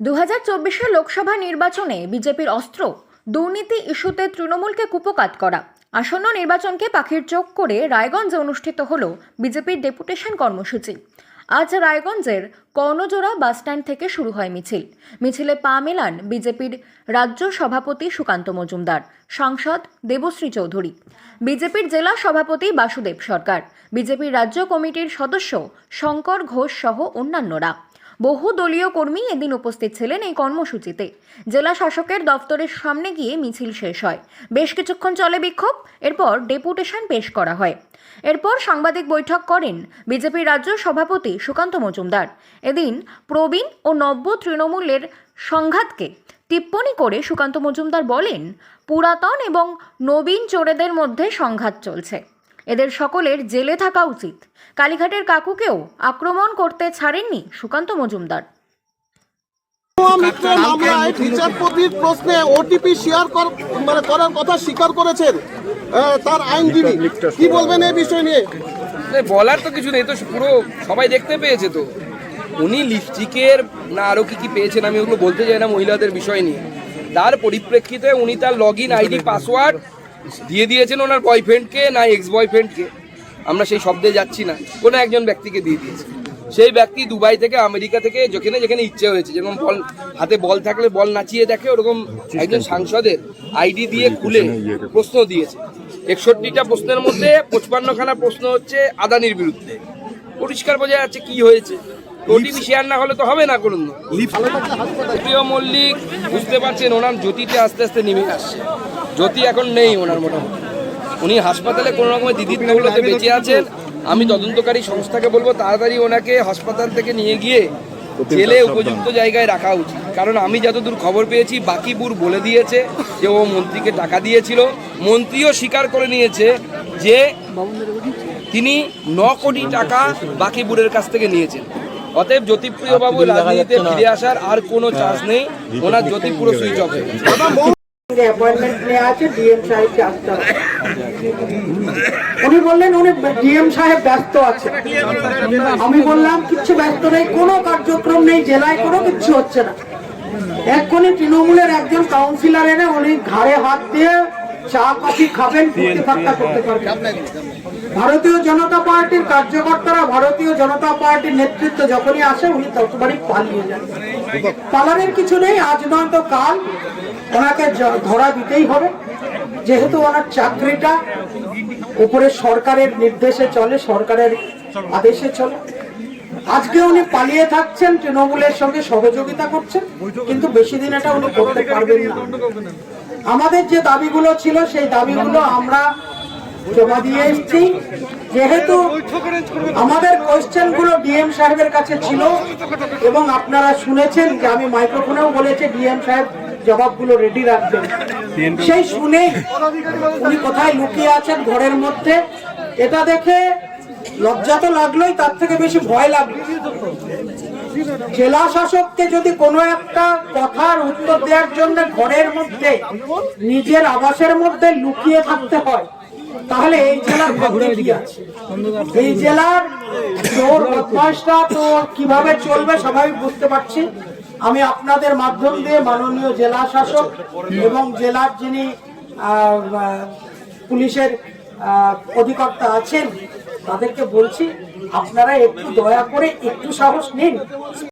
দু হাজার চব্বিশের লোকসভা নির্বাচনে বিজেপির অস্ত্র, দুর্নীতি ইস্যুতে তৃণমূলকে কুপকাত করা। আসন্ন নির্বাচনকে পাখির চোখ করে রায়গঞ্জে অনুষ্ঠিত হল বিজেপির ডেপুটেশন কর্মসূচি। আজ রায়গঞ্জের কর্ণজোড়া বাসস্ট্যান্ড থেকে শুরু হয় মিছিল। মিছিলে পা মেলান বিজেপির রাজ্য সভাপতি সুকান্ত মজুমদার, সাংসদ দেবশ্রী চৌধুরী। বিজেপির জেলা সভাপতি বাসুদেব সরকার। বিজেপির রাজ্য কমিটির সদস্য শঙ্কর ঘোষ সহ অন্যান্যরা। বহু দলীয় কর্মী এদিন উপস্থিত ছিলেন এই কর্মসূচিতে। জেলা শাসকের দফতরের সামনে গিয়ে মিছিল শেষ হয়। বেশ কিছুক্ষণ চলে বিক্ষোভ, এরপর ডেপুটেশন পেশ করা হয়। এরপর সাংবাদিক বৈঠক করেন বিজেপির রাজ্য সভাপতি সুকান্ত মজুমদার। এদিন প্রবীণ ও নব্য তৃণমূলের সংঘাতকে টিপ্পণী করে সুকান্ত মজুমদার বলেন, পুরাতন এবং নবীন চোরেদের মধ্যে সংঘাত চলছে। এদের সকলের জেলে থাকা উচিত। কালীঘাটের কাকুকেও আক্রমণ করতে ছাড়েননি সুকান্ত মজুমদার। মিত্র মামলায় বিচারপতির প্রশ্নে ওটিপি শেয়ার মানে করার কথা স্বীকার করেছেন তার আইনজীবী। কি বলবেন এই বিষয় নিয়ে? বলার তো কিছু নেই তো পুরো সবাই দেখতে পেয়েছে তো। উনি লিপস্টিকের না আরও কি কি পেয়েছেন আমি ওগুলো বলতে চাই না মহিলাদের বিষয় নিয়ে। তার পরিপ্রেক্ষিতে উনি তার লগ ইন আইডি পাসওয়ার্ড দিয়ে দিয়েছেন ওনার বয়ফ্রেন্ডকে না এক্স বয়ফ্রেন্ডকে আমরা সেই শব্দে যাচ্ছি না। কোনো একজন ব্যক্তিকে দিয়ে দিয়েছে। সেই ব্যক্তি দুবাই থেকে আমেরিকা থেকে যেখানে যেখানে ইচ্ছে হয়েছে। যেরকম বল হাতে বল থাকলে বল নাচিয়ে দেখে ওরকম একজন সাংসদের আইডি দিয়ে খুলে প্রশ্ন দিয়েছে। একষট্টিটা প্রশ্নের মধ্যে পঁচপান্নখানা প্রশ্ন হচ্ছে আদানির বিরুদ্ধে। পরিষ্কার বোঝা যাচ্ছে কি হয়েছে। ওটিপি শেয়ার না হলে তো হবে না কোনো প্রিয় মল্লিক বুঝতে পারছেন ওনার জ্যোতিতে আস্তে আস্তে নেমে আসছে। জ্যোতি এখন নেই ওনার মোটামুটি। উনি হাসপাতালে কোনো রকমের দিদির নগুলোতে বেঁচে আছেন। আমি তদন্তকারী সংস্থাকে বলব তাড়াতাড়ি ওনাকে হাসপাতাল থেকে নিয়ে গিয়ে জেলে উপযুক্ত জায়গায় রাখা উচিত। কারণ আমি যতদূর খবর পেয়েছি বাকিপুর বলে দিয়েছে যে ও মন্ত্রীকে টাকা দিয়েছিল। মন্ত্রীও স্বীকার করে নিয়েছে যে তিনি ন কোটি টাকা বাকিপুরের কাছ থেকে নিয়েছেন। অতএব জ্যোতিপ্রিয় বাবু রাজনীতিতে ফিরে আসার আর কোনো চান্স নেই। ওনার জ্যোতিপুরো সুইচ অফ হয়ে অ্যাপয়েন্টমেন্ট নেওয়া আছে ডিএম সাহেবকে আসতে হবে। উনি বললেন, উনি ডিএম সাহেব ব্যস্ত আছে। আমি বললাম, কিচ্ছু ব্যস্ত নেই, কোনো কার্যক্রম নেই, জেলায় কোনো কিচ্ছু হচ্ছে না। এক্ষুনি তৃণমূলের একজন কাউন্সিলর এনে উনি ঘাড়ে হাত দিয়ে চা, কফি খাবেন করতে পারবেন। ভারতীয় জনতা পার্টির কার্যকর্তারা ভারতীয় জনতা পার্টির নেতৃত্ব যখনই আসে, উনি ততবারই পালিয়ে যান। পালানোর কিছু নেই, আজ নয়তো কাল। ওনাকে ধরা দিতেই হবে। যেহেতু ওনার চাকরিটা উপরে সরকারের নির্দেশে চলে, সরকারের আদেশে চলে। আজকে উনি পালিয়ে থাকছেন, তৃণমূলের সঙ্গে সহযোগিতা করছেন, কিন্তু বেশি দিন এটা উনি করতে পারবেন না। আমাদের যে দাবিগুলো ছিল, সেই দাবিগুলো আমরা জমা দিয়ে এসেছি। যেহেতু আমাদের কোয়েশ্চেনগুলো ডিএম সাহেবের কাছে ছিল, এবং আপনারা শুনেছেন যে আমি মাইক্রোফোনেও বলেছি, ডিএম সাহেব জবাবগুলো রেডি রাখবেন। সেই শুনে উনি কোথায় লুকিয়ে আছেন ঘরের মধ্যে এটা দেখে লজ্জা তো লাগলোই তার থেকে বেশি ভয় লাগল। জেলা শাসককে যদি কোনো একটা কথার উত্তর দেওয়ার জন্য ঘরের মধ্যে নিজের আবাসের মধ্যে লুকিয়ে থাকতে হয় তাহলে এই জেলার কি আছে? এই জেলার চোর বদমাসটা তো কীভাবে চলবে সবাই বুঝতে পারছি। আমি আপনাদের মাধ্যম দিয়ে মাননীয় জেলা শাসক এবং জেলার যিনি পুলিশের অধিকর্তা আছেন, তাদেরকে বলছি, আপনারা একটু দয়া করে একটু সাহস নিন।